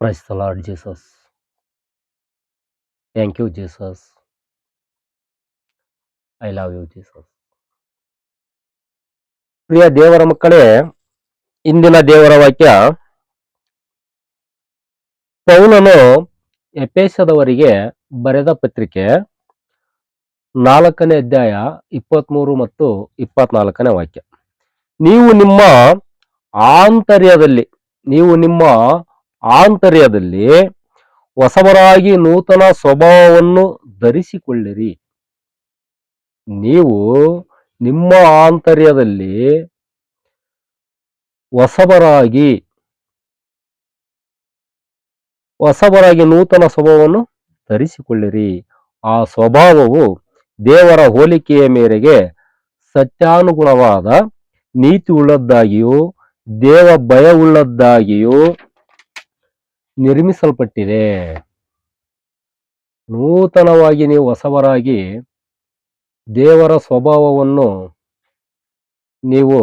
Praise the Lord Jesus thank you Jesus I love you Jesus ಪ್ರಿಯ ದೇವರ ಮಕ್ಕಳೇ, ಇಂದಿನ ದೇವರ ವಾಕ್ಯ, ಪೌಲನು ಎಪೇಸದವರಿಗೆ ಬರೆದ ಪತ್ರಿಕೆ ನಾಲ್ಕನೇ ಅಧ್ಯಾಯ ಇಪ್ಪತ್ಮೂರು ಮತ್ತು ಇಪ್ಪತ್ನಾಲ್ಕನೇ ವಾಕ್ಯ. ನೀವು ನಿಮ್ಮ ಆಂತರ್ಯದಲ್ಲಿ, ನೀವು ನಿಮ್ಮ ಆಂತರ್ಯದಲ್ಲಿ ಹೊಸಬರಾಗಿ ನೂತನ ಸ್ವಭಾವವನ್ನು ಧರಿಸಿಕೊಳ್ಳಿರಿ. ನೀವು ನಿಮ್ಮ ಆಂತರ್ಯದಲ್ಲಿ ಹೊಸಬರಾಗಿ ಹೊಸಬರಾಗಿ ನೂತನ ಸ್ವಭಾವವನ್ನು ಧರಿಸಿಕೊಳ್ಳಿರಿ. ಆ ಸ್ವಭಾವವು ದೇವರ ಹೋಲಿಕೆಯ ಮೇರೆಗೆ ಸತ್ಯಾನುಗುಣವಾದ ನೀತಿ ಉಳ್ಳದ್ದಾಗಿಯೂ ದೇವ ಭಯವುಳ್ಳದ್ದಾಗಿಯೂ ನಿರ್ಮಿಸಲ್ಪಟ್ಟಿದೆ. ನೂತನವಾಗಿ ನೀವು ಹೊಸವರಾಗಿ ದೇವರ ಸ್ವಭಾವವನ್ನು ನೀವು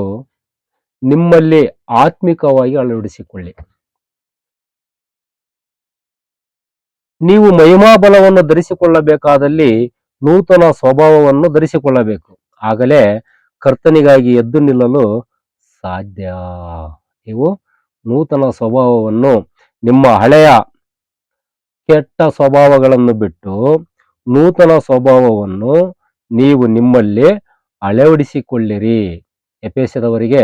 ನಿಮ್ಮಲ್ಲಿ ಆತ್ಮಿಕವಾಗಿ ಅಳವಡಿಸಿಕೊಳ್ಳಿ. ನೀವು ಮಹಿಮಾ ಬಲವನ್ನು ಧರಿಸಿಕೊಳ್ಳಬೇಕಾದಲ್ಲಿ ನೂತನ ಸ್ವಭಾವವನ್ನು ಧರಿಸಿಕೊಳ್ಳಬೇಕು. ಆಗಲೇ ಕರ್ತನಿಗಾಗಿ ಎದ್ದು ನಿಲ್ಲಲು ಸಾಧ್ಯ. ನೀವು ನೂತನ ಸ್ವಭಾವವನ್ನು ನಿಮ್ಮ ಹಳೆಯ ಕೆಟ್ಟ ಸ್ವಭಾವಗಳನ್ನು ಬಿಟ್ಟು ನೂತನ ಸ್ವಭಾವವನ್ನು ನೀವು ನಿಮ್ಮಲ್ಲಿ ಅಳವಡಿಸಿಕೊಳ್ಳಿರಿ. ಎಪೇಸದವರಿಗೆ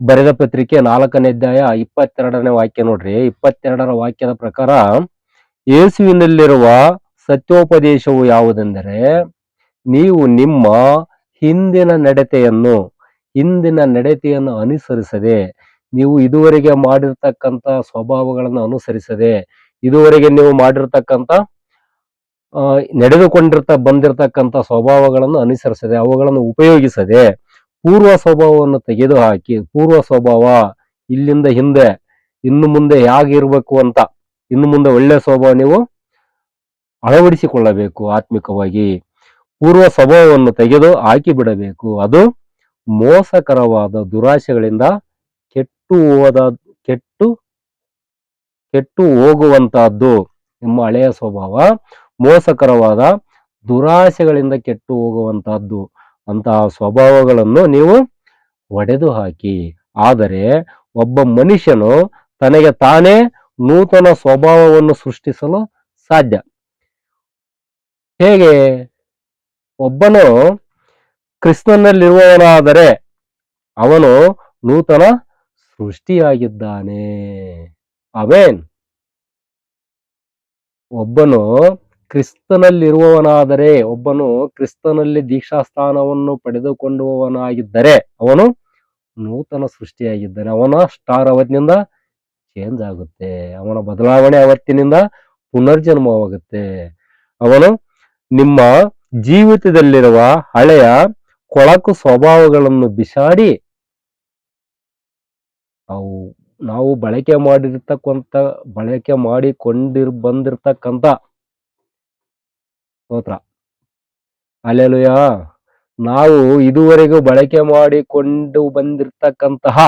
ಬರೆದ ಪತ್ರಿಕೆ ನಾಲ್ಕನೇ ಅಧ್ಯಾಯ ಇಪ್ಪತ್ತೆರಡನೇ ವಾಕ್ಯ ನೋಡ್ರಿ. ಇಪ್ಪತ್ತೆರಡರ ವಾಕ್ಯದ ಪ್ರಕಾರ, ಯೇಸುವಿನಲ್ಲಿರುವ ಸತ್ಯೋಪದೇಶವು ಯಾವುದೆಂದರೆ, ನೀವು ನಿಮ್ಮ ಹಿಂದಿನ ನಡತೆಯನ್ನು ಹಿಂದಿನ ನಡತೆಯನ್ನು ಅನುಸರಿಸದೆ ನೀವು ಇದುವರೆಗೆ ಮಾಡಿರ್ತಕ್ಕಂಥ ಸ್ವಭಾವಗಳನ್ನು ಅನುಸರಿಸದೆ, ಇದುವರೆಗೆ ನೀವು ಮಾಡಿರ್ತಕ್ಕಂಥ ನಡೆದುಕೊಂಡಿರ್ತ, ಬಂದಿರತಕ್ಕಂಥ ಸ್ವಭಾವಗಳನ್ನು ಅನುಸರಿಸದೆ, ಅವುಗಳನ್ನು ಉಪಯೋಗಿಸದೆ, ಪೂರ್ವ ಸ್ವಭಾವವನ್ನು ತೆಗೆದುಹಾಕಿ, ಪೂರ್ವ ಸ್ವಭಾವ ಇಲ್ಲಿಂದ ಹಿಂದೆ, ಇನ್ನು ಮುಂದೆ ಹೇಗಿರ್ಬೇಕು ಅಂತ, ಇನ್ನು ಮುಂದೆ ಒಳ್ಳೆ ಸ್ವಭಾವ ನೀವು ಅಳವಡಿಸಿಕೊಳ್ಳಬೇಕು ಆತ್ಮಿಕವಾಗಿ. ಪೂರ್ವ ಸ್ವಭಾವವನ್ನು ತೆಗೆದು ಹಾಕಿ ಬಿಡಬೇಕು ಅದು ಮೋಸಕರವಾದ ದುರಾಶೆಗಳಿಂದ ಕೆಟ್ಟು ಹೋದ, ಕೆಟ್ಟು ಕೆಟ್ಟು ಹೋಗುವಂತಹದ್ದು ನಿಮ್ಮ ಹಳೆಯ ಸ್ವಭಾವ, ಮೋಸಕರವಾದ ದುರಾಸೆಗಳಿಂದ ಕೆಟ್ಟು ಹೋಗುವಂತಹದ್ದು ಅಂತಹ ಸ್ವಭಾವಗಳನ್ನು ನೀವು ಒಡೆದು ಹಾಕಿ ಆದರೆ ಒಬ್ಬ ಮನುಷ್ಯನು ತನಗೆ ತಾನೇ ನೂತನ ಸ್ವಭಾವವನ್ನು ಸೃಷ್ಟಿಸಲು ಸಾಧ್ಯ. ಹೇಗೆ? ಒಬ್ಬನು ಕ್ರಿಸ್ತನಲ್ಲಿರುವವನಾದರೆ ಅವನು ನೂತನ ಸೃಷ್ಟಿಯಾಗಿದ್ದಾನೆ. ಅವೇನ್ ಒಬ್ಬನು ಕ್ರಿಸ್ತನಲ್ಲಿರುವವನಾದರೆ, ಒಬ್ಬನು ಕ್ರಿಸ್ತನಲ್ಲಿ ದೀಕ್ಷಾಸ್ಥಾನವನ್ನು ಪಡೆದುಕೊಂಡುವವನಾಗಿದ್ದರೆ ಅವನು ನೂತನ ಸೃಷ್ಟಿಯಾಗಿದ್ದಾನೆ. ಅವನ ಸ್ಟಾರ್ ಅವತ್ತಿನಿಂದ ಚೇಂಜ್ ಆಗುತ್ತೆ. ಅವನ ಬದಲಾವಣೆ ಅವತ್ತಿನಿಂದ ಪುನರ್ಜನ್ಮವಾಗುತ್ತೆ. ಅವನು ನಿಮ್ಮ ಜೀವಿತದಲ್ಲಿರುವ ಹಳೆಯ ಕೊಳಕು ಸ್ವಭಾವಗಳನ್ನು ಬಿಸಾಡಿ ಅವು ನಾವು ಬಳಕೆ ಮಾಡಿರ್ತಕ್ಕಂಥ, ಬಳಕೆ ಮಾಡಿಕೊಂಡಿರ್ ಬಂದಿರ್ತಕ್ಕಂಥ ಸ್ತೋತ್ರ. ಅಲ್ಲೆಲುಯ. ನಾವು ಇದುವರೆಗೂ ಬಳಕೆ ಮಾಡಿಕೊಂಡು ಬಂದಿರ್ತಕ್ಕಂತಹ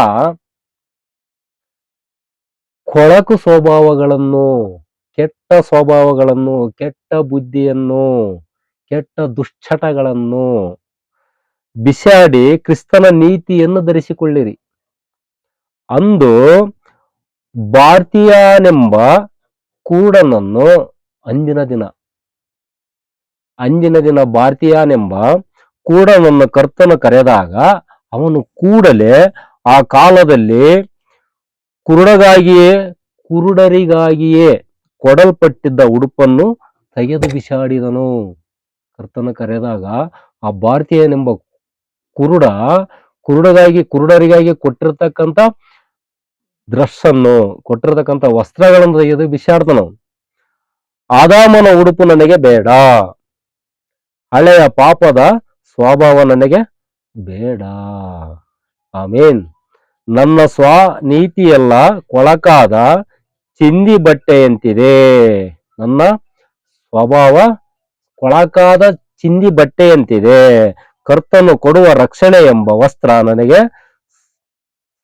ಕೊಳಕು ಸ್ವಭಾವಗಳನ್ನು, ಕೆಟ್ಟ ಸ್ವಭಾವಗಳನ್ನು, ಕೆಟ್ಟ ಬುದ್ಧಿಯನ್ನು, ಕೆಟ್ಟ ದುಶ್ಚಟಗಳನ್ನು ಬಿಸಾಡಿ ಕ್ರಿಸ್ತನ ನೀತಿಯನ್ನು ಧರಿಸಿಕೊಳ್ಳಿರಿ. ಅಂದು ಭಾರತೀಯನೆಂಬ ಕೂಡನನ್ನು ಅಂದಿನ ದಿನ. ಅಂದಿನ ದಿನ ಭಾರತೀಯನೆಂಬ ಕೂಡನನ್ನು ಕರ್ತನ ಕರೆದಾಗ ಅವನು ಕೂಡಲೇ ಆ ಕಾಲದಲ್ಲಿ ಕುರುಡಗಾಗಿಯೇ, ಕುರುಡರಿಗಾಗಿಯೇ ಕೊಡಲ್ಪಟ್ಟಿದ್ದ ಉಡುಪನ್ನು ತೆಗೆದು ಬಿಸಾಡಿದನು. ಕರ್ತನ ಕರೆದಾಗ ಆ ಭಾರತೀಯನೆಂಬ ಕುರುಡ ಕುರುಡಗಾಗಿ ಕುರುಡರಿಗಾಗಿ ಕೊಟ್ಟಿರ್ತಕ್ಕಂಥ ಡ್ರೆಸ್ ಅನ್ನು ಕೊಟ್ಟಿರತಕ್ಕಂಥ ವಸ್ತ್ರಗಳನ್ನು ತೆಗೆದು ಬಿಸಾಡ್ತಾನ ಆದಾಮನ ಉಡುಪು ನನಗೆ ಬೇಡ. ಹಳೆಯ ಪಾಪದ ಸ್ವಭಾವ ನನಗೆ ಬೇಡ. ಆಮೇನ್, ನನ್ನ ಸ್ವ ನೀತಿಯೆಲ್ಲ ಕೊಳಕಾದ ಚಿಂದಿ ಬಟ್ಟೆಯಂತಿದೆ. ನನ್ನ ಸ್ವಭಾವ ಕೊಳಕಾದ ಚಿಂದಿ ಬಟ್ಟೆಯಂತಿದೆ. ಕರ್ತನು ಕೊಡುವ ರಕ್ಷಣೆ ಎಂಬ ವಸ್ತ್ರ ನನಗೆ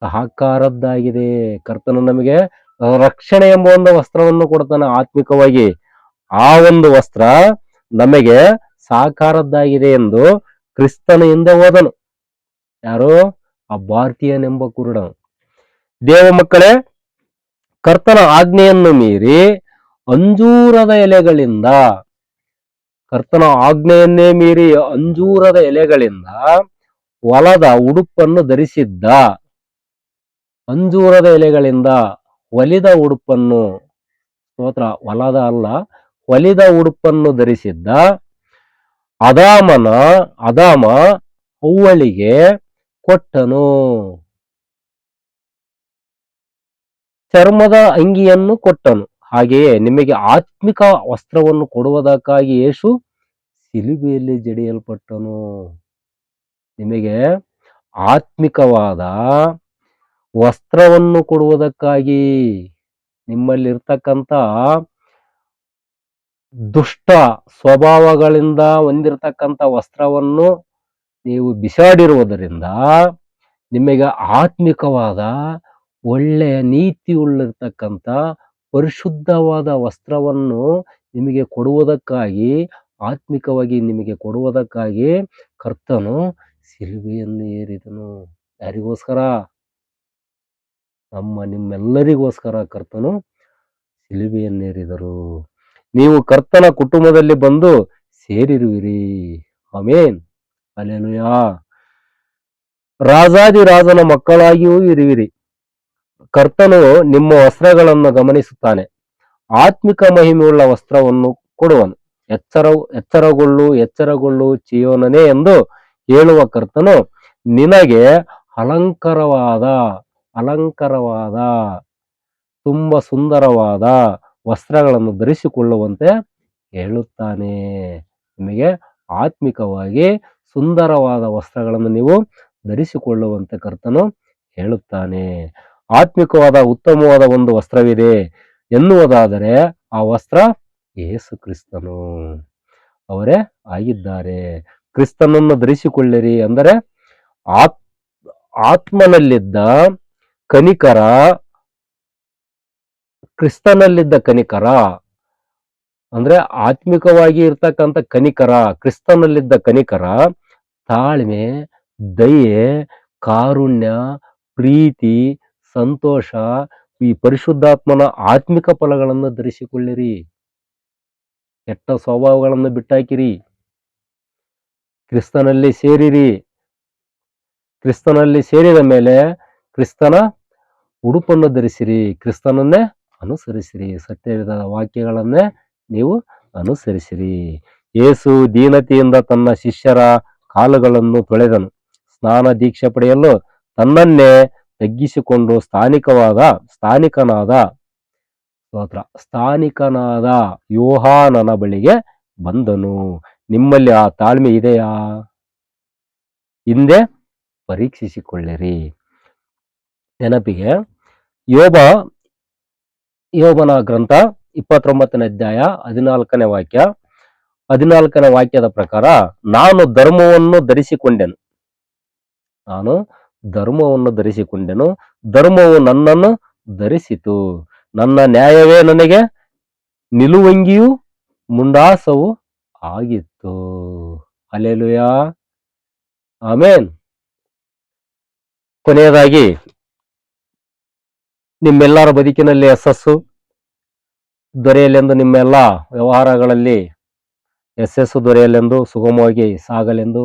ಸಹಕಾರದ್ದಾಗಿದೆ ಕರ್ತನು ನಮಗೆ ರಕ್ಷಣೆ ಎಂಬ ಒಂದು ವಸ್ತ್ರವನ್ನು ಕೊಡ್ತಾನೆ ಆತ್ಮಿಕವಾಗಿ. ಆ ಒಂದು ವಸ್ತ್ರ ನಮಗೆ ಸಾಕಾರದ್ದಾಗಿದೆ ಎಂದು ಕ್ರಿಸ್ತನ ಹಿಂದೆ ಹೋದನು. ಯಾರು? ಆ ಭಾರತೀಯನೆಂಬ ಕುರುಡ ದೇವ ಮಕ್ಕಳೇ, ಕರ್ತನ ಆಜ್ಞೆಯನ್ನು ಮೀರಿ ಅಂಜೂರದ ಎಲೆಗಳಿಂದ, ಕರ್ತನ ಆಜ್ಞೆಯನ್ನೇ ಮೀರಿ ಅಂಜೂರದ ಎಲೆಗಳಿಂದ ಹೊಲದ ಉಡುಪನ್ನು ಧರಿಸಿದ್ದ ಅಂಜೂರದ ಎಲೆಗಳಿಂದ ಒಲಿದ ಉಡುಪನ್ನು ಸ್ತೋತ್ರ, ಹೊಲದ ಅಲ್ಲ ಒಲಿದ ಉಡುಪನ್ನು ಧರಿಸಿದ್ದ ಅದಾಮನ, ಅದಾಮ ಅವಳಿಗೆ ಕೊಟ್ಟನು. ಚರ್ಮದ ಅಂಗಿಯನ್ನು ಕೊಟ್ಟನು. ಹಾಗೆಯೇ ನಿಮಗೆ ಆತ್ಮಿಕ ವಸ್ತ್ರವನ್ನು ಕೊಡುವುದಕ್ಕಾಗಿ ಯೇಸು ಸಿಲುಬೆಯಲ್ಲಿ ಜಡಿಯಲ್ಪಟ್ಟನು. ನಿಮಗೆ ಆತ್ಮಿಕವಾದ ವಸ್ತ್ರವನ್ನು ಕೊಡುವುದಕ್ಕಾಗಿ ನಿಮ್ಮಲ್ಲಿರ್ತಕ್ಕಂಥ ದುಷ್ಟ ಸ್ವಭಾವಗಳಿಂದ ಹೊಂದಿರತಕ್ಕಂಥ ವಸ್ತ್ರವನ್ನು ನೀವು ಬಿಸಾಡಿರುವುದರಿಂದ ನಿಮಗೆ ಆತ್ಮಿಕವಾದ ಒಳ್ಳೆಯ ನೀತಿ ಉಳ್ಳಿರ್ತಕ್ಕಂಥ ಪರಿಶುದ್ಧವಾದ ವಸ್ತ್ರವನ್ನು ನಿಮಗೆ ಕೊಡುವುದಕ್ಕಾಗಿ, ಆತ್ಮಿಕವಾಗಿ ನಿಮಗೆ ಕೊಡುವುದಕ್ಕಾಗಿ ಕರ್ತನು ಸಿಲುಬೆಯನ್ನು ಏರಿದನು. ಯಾರಿಗೋಸ್ಕರ? ನಮ್ಮ ನಿಮ್ಮೆಲ್ಲರಿಗೋಸ್ಕರ ಕರ್ತನು ಸಿಲುಬೆಯನ್ನೇರಿದರು ನೀವು ಕರ್ತನ ಕುಟುಂಬದಲ್ಲಿ ಬಂದು ಸೇರಿರುವಿರಿ. ಅಮೇನ್ ಅಲೆನುಯ ರಾಜಾದಿ ರಾಜನ ಮಕ್ಕಳಾಗಿಯೂ ಇರುವಿರಿ. ಕರ್ತನು ನಿಮ್ಮ ವಸ್ತ್ರಗಳನ್ನು ಗಮನಿಸುತ್ತಾನೆ. ಆತ್ಮಿಕ ಮಹಿಮೆಯುಳ್ಳ ವಸ್ತ್ರವನ್ನು ಕೊಡುವನು. ಎಚ್ಚರ, ಎಚ್ಚರಗೊಳ್ಳು ಎಚ್ಚರಗೊಳ್ಳು ಚಿಯೋನನೇ ಎಂದು ಹೇಳುವ ಕರ್ತನು ನಿನಗೆ ಅಲಂಕಾರವಾದ ಅಲಂಕಾರವಾದ, ತುಂಬ ಸುಂದರವಾದ ವಸ್ತ್ರಗಳನ್ನು ಧರಿಸಿಕೊಳ್ಳುವಂತೆ ಹೇಳುತ್ತಾನೆ. ನಿಮಗೆ ಆತ್ಮಿಕವಾಗಿ ಸುಂದರವಾದ ವಸ್ತ್ರಗಳನ್ನು ನೀವು ಧರಿಸಿಕೊಳ್ಳುವಂತೆ ಕರ್ತನು ಹೇಳುತ್ತಾನೆ. ಆತ್ಮಿಕವಾದ, ಉತ್ತಮವಾದ ಒಂದು ವಸ್ತ್ರವಿದೆ ಎನ್ನುವುದಾದರೆ ಆ ವಸ್ತ್ರ ಯೇಸು ಕ್ರಿಸ್ತನು. ಅವರೇ ಆಗಿದ್ದಾರೆ. ಕ್ರಿಸ್ತನನ್ನು ಧರಿಸಿಕೊಳ್ಳಿರಿ ಅಂದರೆ ಆತ್, ಆತ್ಮನಲ್ಲಿದ್ದ ಕನಿಕರ, ಕ್ರಿಸ್ತನಲ್ಲಿದ್ದ ಕನಿಕರ, ಅಂದ್ರೆ ಆತ್ಮಿಕವಾಗಿ ಇರ್ತಕ್ಕಂಥ ಕನಿಕರ, ಕ್ರಿಸ್ತನಲ್ಲಿದ್ದ ಕನಿಕರ, ತಾಳ್ಮೆ, ದಯೆ, ಕಾರುಣ್ಯ, ಪ್ರೀತಿ, ಸಂತೋಷ, ಈ ಪರಿಶುದ್ಧಾತ್ಮನ ಆತ್ಮಿಕ ಫಲಗಳನ್ನು ಧರಿಸಿಕೊಳ್ಳಿರಿ. ಕೆಟ್ಟ ಸ್ವಭಾವಗಳನ್ನು ಬಿಟ್ಟಾಕಿರಿ. ಕ್ರಿಸ್ತನಲ್ಲಿ ಸೇರಿರಿ. ಕ್ರಿಸ್ತನಲ್ಲಿ ಸೇರಿದ ಮೇಲೆ ಕ್ರಿಸ್ತನ ಉಡುಪನ್ನು ಧರಿಸಿರಿ, ಕ್ರಿಸ್ತನನ್ನೇ ಅನುಸರಿಸಿರಿ. ಸತ್ಯವಿದ ವಾಕ್ಯಗಳನ್ನೇ ನೀವು ಅನುಸರಿಸಿರಿ. ಯೇಸು ದೀನತೆಯಿಂದ ತನ್ನ ಶಿಷ್ಯರ ಕಾಲುಗಳನ್ನು ತೊಳೆದನು. ಸ್ನಾನ ದೀಕ್ಷೆ ಪಡೆಯಲು ತನ್ನನ್ನೇ ತಗ್ಗಿಸಿಕೊಂಡು ಸ್ಥಾನಿಕವಾದ, ಸ್ಥಾನಿಕನಾದ, ಸ್ತೋತ್ರ, ಸ್ಥಾನಿಕನಾದ ಯೋಹಾನನ ಬಳಿಗೆ ಬಂದನು. ನಿಮ್ಮಲ್ಲಿ ಆ ತಾಳ್ಮೆ ಇದೆಯಾ? ಹಿಂದೆ ಪರೀಕ್ಷಿಸಿಕೊಳ್ಳಿರಿ. ನೆನಪಿಗೆ. ಯೋಬ, ಯೋಬನ ಗ್ರಂಥ ಇಪ್ಪತ್ತೊಂಬತ್ತನೇ ಅಧ್ಯಾಯ ಹದಿನಾಲ್ಕನೇ ವಾಕ್ಯ. ಹದಿನಾಲ್ಕನೇ ವಾಕ್ಯದ ಪ್ರಕಾರ, ನಾನು ಧರ್ಮವನ್ನು ಧರಿಸಿಕೊಂಡೆನು. ನಾನು ಧರ್ಮವನ್ನು ಧರಿಸಿಕೊಂಡೆನು. ಧರ್ಮವು ನನ್ನನ್ನು ಧರಿಸಿತು. ನನ್ನ ನ್ಯಾಯವೇ ನನಗೆ ನಿಲುವಂಗಿಯು ಮುಂಡಾಸವು ಆಗಿತ್ತು. Alleluia amen. ಕೊನೆಯದಾಗಿ ನಿಮ್ಮೆಲ್ಲರ ಬದುಕಿನಲ್ಲಿ ಯಶಸ್ಸು ದೊರೆಯಲೆಂದು ನಿಮ್ಮೆಲ್ಲ ವ್ಯವಹಾರಗಳಲ್ಲಿ ಯಶಸ್ಸು ದೊರೆಯಲೆಂದು, ಸುಗಮವಾಗಿ ಸಾಗಲೆಂದು,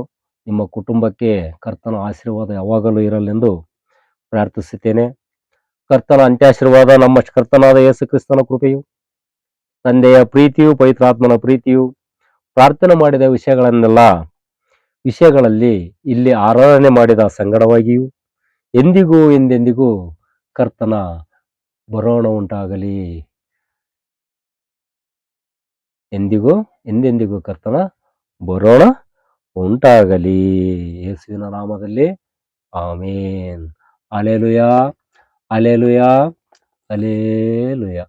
ನಿಮ್ಮ ಕುಟುಂಬಕ್ಕೆ ಕರ್ತನ ಆಶೀರ್ವಾದ ಯಾವಾಗಲೂ ಇರಲೆಂದು ಪ್ರಾರ್ಥಿಸುತ್ತೇನೆ. ಕರ್ತನ ಅಂತ್ಯಾಶೀರ್ವಾದ, ನಮ್ಮ ಕರ್ತನಾದ ಯೇಸು ಕ್ರಿಸ್ತನ ಕೃಪೆಯು, ತಂದೆಯ ಪ್ರೀತಿಯು, ಪವಿತ್ರಾತ್ಮನ ಪ್ರೀತಿಯು, ಪ್ರಾರ್ಥನೆ ಮಾಡಿದ ವಿಷಯಗಳನ್ನೆಲ್ಲ ವಿಷಯಗಳಲ್ಲಿ ಇಲ್ಲಿ ಆರಾಧನೆ ಮಾಡಿದ ಸಂಗಡವಾಗಿಯೂ, ಎಂದಿಗೂ ಎಂದೆಂದಿಗೂ ಕರ್ತನ ಬರೋಣ ಉಂಟಾಗಲಿ. ಎಂದಿಗೂ ಎಂದೆಂದಿಗೂ ಕರ್ತನ ಬರೋಣ ಉಂಟಾಗಲಿ. ಯೇಸುವಿನ ನಾಮದಲ್ಲಿ ಆಮೇನ್. Alleluia alleluia ಅಲೇಲುಯ.